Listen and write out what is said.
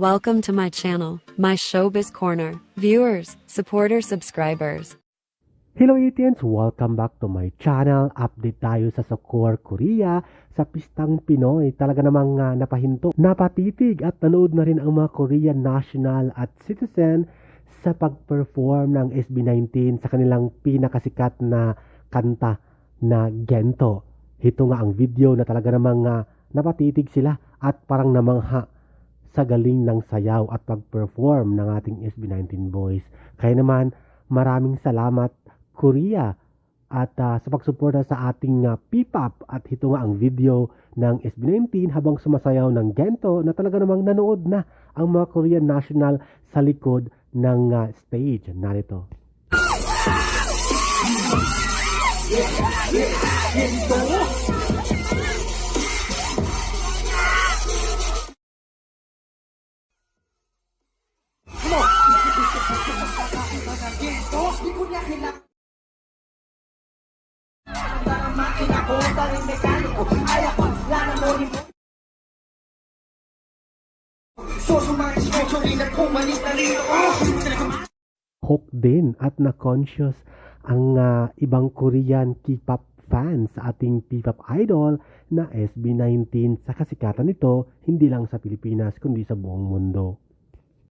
Welcome to my channel, my showbiz corner. Viewers, supporters, subscribers. Hello Etians! Welcome back to my channel. Update tayo sa Sokor, Korea sa Pistang Pinoy. Talaga namang uh, napahinto, napatitig at nanood na rin ang mga Korean national at citizen sa pag-perform ng SB19 sa kanilang pinakasikat na kanta na Gento. Ito nga ang video na talaga namang uh, napatitig sila at parang namangha sa galing ng sayaw at pag-perform ng ating SB19 boys. Kaya naman, maraming salamat Korea at uh, sa pagsuporta sa ating uh, P-pop at ito nga ang video ng SB19 habang sumasayaw ng Gento na talaga namang nanood na ang mga Korean national sa likod ng uh, stage. Narito. Hook din at na-conscious ang ah, ibang Korean K-pop fans sa ating P-pop idol na SB19 sa kasikatan nito hindi lang sa Pilipinas kundi sa buong mundo.